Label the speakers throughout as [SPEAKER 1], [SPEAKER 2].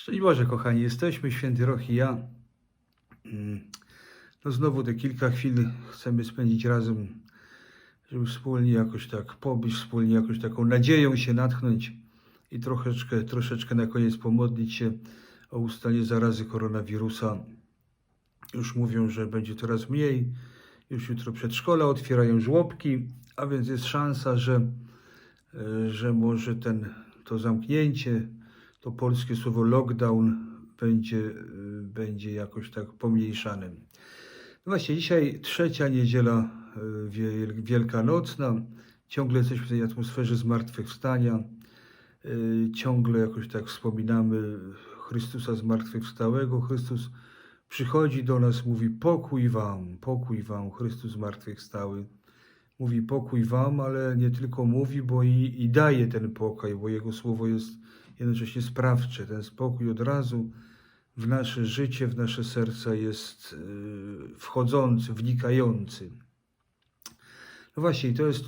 [SPEAKER 1] Szczęść Boże, kochani, jesteśmy, Święty Roch i ja. Mm, No znowu te kilka chwil chcemy spędzić razem, żeby wspólnie jakoś tak pobyć, wspólnie jakoś taką nadzieją się natchnąć i troszeczkę, troszeczkę na koniec pomodlić się o ustanie zarazy koronawirusa. Już mówią, że będzie coraz mniej. Już jutro przedszkola otwierają żłobki, a więc jest szansa, że, e, że może ten, to zamknięcie, to polskie słowo lockdown będzie, y, będzie jakoś tak pomniejszane. No właśnie, dzisiaj trzecia niedziela y, wiel- wielkanocna. Ciągle jesteśmy w tej atmosferze zmartwychwstania. Y, Ciągle jakoś tak wspominamy Chrystusa zmartwychwstałego. Chrystus przychodzi do nas, mówi pokój wam, pokój wam, Chrystus zmartwychwstały. Mówi pokój wam, ale nie tylko mówi, bo i, i daje ten pokój, bo Jego słowo jest jednocześnie sprawcze. Ten spokój od razu w nasze życie, w nasze serca jest yy, wchodzący, wnikający. No właśnie, to jest,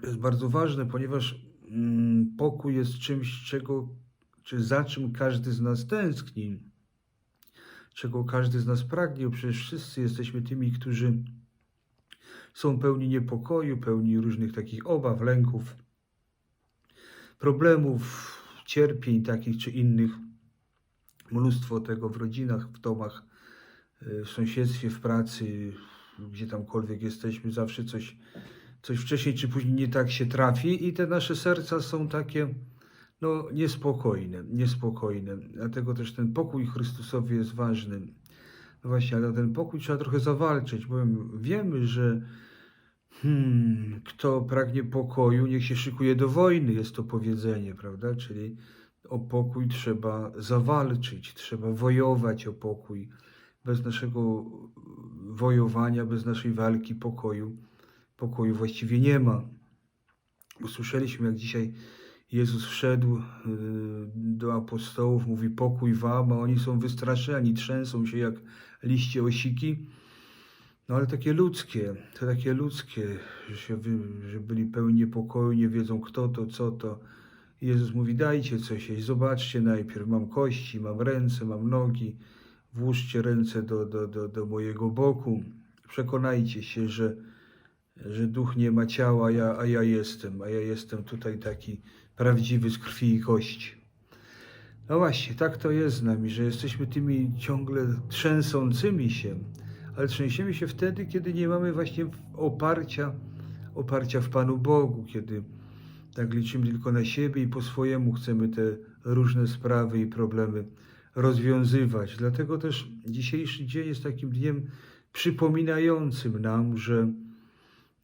[SPEAKER 1] to jest bardzo ważne, ponieważ mm, pokój jest czymś, czego, czy za czym każdy z nas tęskni, czego każdy z nas pragnie, przecież wszyscy jesteśmy tymi, którzy są pełni niepokoju, pełni różnych takich obaw, lęków, problemów, cierpień takich czy innych. Mnóstwo tego w rodzinach, w domach, y, w sąsiedztwie, w pracy, gdzie tamkolwiek jesteśmy, zawsze coś, coś wcześniej czy później nie tak się trafi i te nasze serca są takie no, niespokojne, niespokojne. Dlatego też ten pokój Chrystusowy jest ważny. No właśnie, ale ten pokój trzeba trochę zawalczyć, bowiem wiemy, że Hmm, kto pragnie pokoju, niech się szykuje do wojny, jest to powiedzenie, prawda? Czyli o pokój trzeba zawalczyć, trzeba wojować o pokój. Bez naszego wojowania, bez naszej walki pokoju, pokoju właściwie nie ma. Usłyszeliśmy, jak dzisiaj Jezus wszedł y, do apostołów, mówi pokój wam, a oni są wystraszeni, trzęsą się jak liście osiki. No ale takie ludzkie, to takie ludzkie, że, się że byli pełni niepokoju, nie wiedzą kto to, co to. Jezus mówi, dajcie coś jeść, zobaczcie najpierw, mam kości, mam ręce, mam nogi, włóżcie ręce do, do, do, do mojego boku, przekonajcie się, że, że duch nie ma ciała, ja, a ja jestem, a ja jestem tutaj taki prawdziwy z krwi i kości. No właśnie, tak to jest z nami, że jesteśmy tymi ciągle trzęsącymi się, ale trzęsiemy się wtedy, kiedy nie mamy właśnie oparcia, oparcia w Panu Bogu, kiedy tak liczymy tylko na siebie i po swojemu chcemy te różne sprawy i problemy rozwiązywać. Dlatego też dzisiejszy dzień jest takim dniem przypominającym nam, że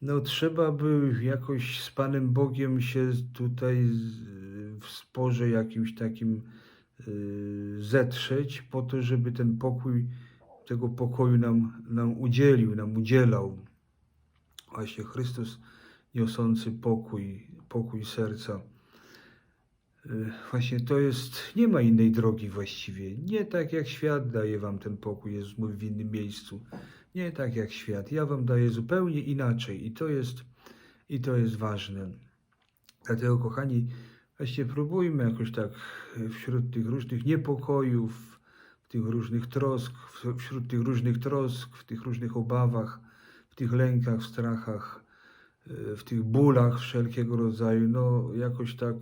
[SPEAKER 1] no, trzeba by jakoś z Panem Bogiem się tutaj w sporze jakimś takim y, zetrzeć, po to, żeby ten pokój tego pokoju nam, nam udzielił, nam udzielał. Właśnie Chrystus niosący pokój, pokój serca. Y, Właśnie to jest, nie ma innej drogi właściwie. Nie tak jak świat daje wam ten pokój, Jezus mówi w innym miejscu. Nie tak jak świat. Ja wam daję zupełnie inaczej i to jest, i to jest ważne. Dlatego, kochani, właśnie próbujmy jakoś tak wśród tych różnych niepokojów, tych różnych trosk, wśród tych różnych trosk, w tych różnych obawach, w tych lękach, w strachach, y, w tych bólach wszelkiego rodzaju, no jakoś tak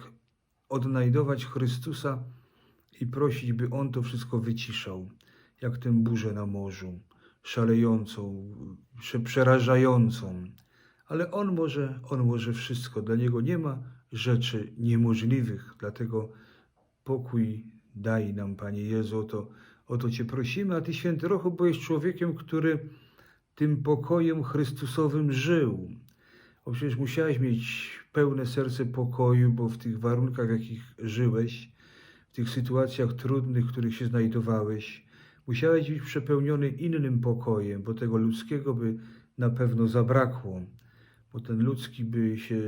[SPEAKER 1] odnajdować Chrystusa i prosić, by On to wszystko wyciszał, jak tę burzę na morzu, szalejącą, prze- przerażającą. Ale On może, On może wszystko. Dla Niego nie ma rzeczy niemożliwych. Dlatego pokój daj nam, Panie Jezu, to, o to Cię prosimy. A Ty, Święty Rochu, byłeś człowiekiem, który tym pokojem Chrystusowym żył. Bo przecież musiałeś mieć pełne serce pokoju, bo w tych warunkach, w jakich żyłeś, w tych sytuacjach trudnych, w których się znajdowałeś, musiałeś być przepełniony innym pokojem, bo tego ludzkiego by na pewno zabrakło, bo ten ludzki by się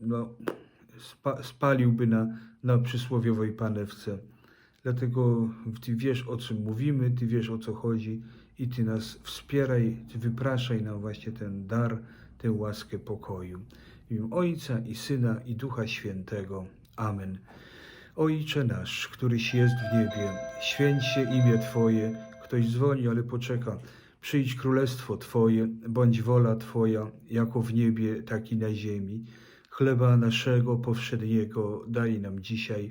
[SPEAKER 1] no, spa, spaliłby na, na przysłowiowej panewce. Dlatego Ty wiesz, o czym mówimy, Ty wiesz, o co chodzi i Ty nas wspieraj, Ty wypraszaj nam właśnie ten dar, tę łaskę pokoju. W imię Ojca i Syna i Ducha Świętego. Amen. Ojcze nasz, któryś jest w niebie, święć się imię Twoje. Ktoś dzwoni, ale poczeka. Przyjdź królestwo Twoje, bądź wola Twoja, jako w niebie, tak i na ziemi. Chleba naszego powszedniego daj nam dzisiaj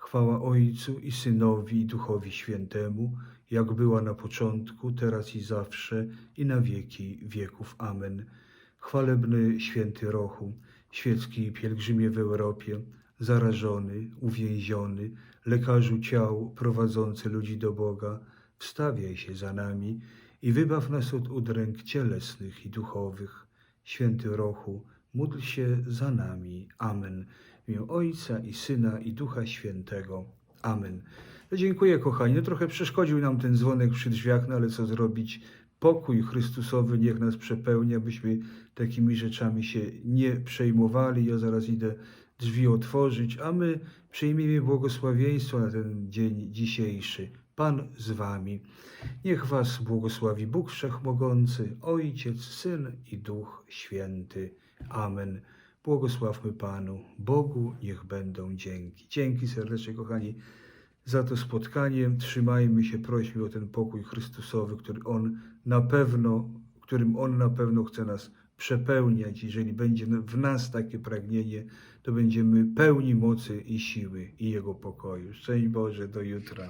[SPEAKER 1] Chwała Ojcu i Synowi i Duchowi Świętemu, jak była na początku, teraz i zawsze, i na wieki wieków. Amen. Chwalebny święty Rochu, świecki pielgrzymie w Europie, zarażony, uwięziony, lekarzu ciał prowadzący ludzi do Boga, wstawiaj się za nami i wybaw nas od udręk cielesnych i duchowych. Święty Rochu, módl się za nami. Amen. W imię Ojca i Syna i Ducha Świętego. Amen. No dziękuję kochani. No trochę przeszkodził nam ten dzwonek przy drzwiach, no ale co zrobić? Pokój Chrystusowy niech nas przepełnia, byśmy takimi rzeczami się nie przejmowali. Ja zaraz idę drzwi otworzyć, a my przyjmijmy błogosławieństwo na ten dzień dzisiejszy. Pan z wami. Niech was błogosławi Bóg Wszechmogący, Ojciec, Syn i Duch Święty. Amen. Błogosławmy Panu, Bogu niech będą dzięki. Dzięki serdecznie, kochani, za to spotkanie. Trzymajmy się, prośmy o ten pokój Chrystusowy, który On na pewno, którym On na pewno chce nas przepełniać. Jeżeli będzie w nas takie pragnienie, to będziemy pełni mocy i siły i Jego pokoju. Szczęść Boże, do jutra.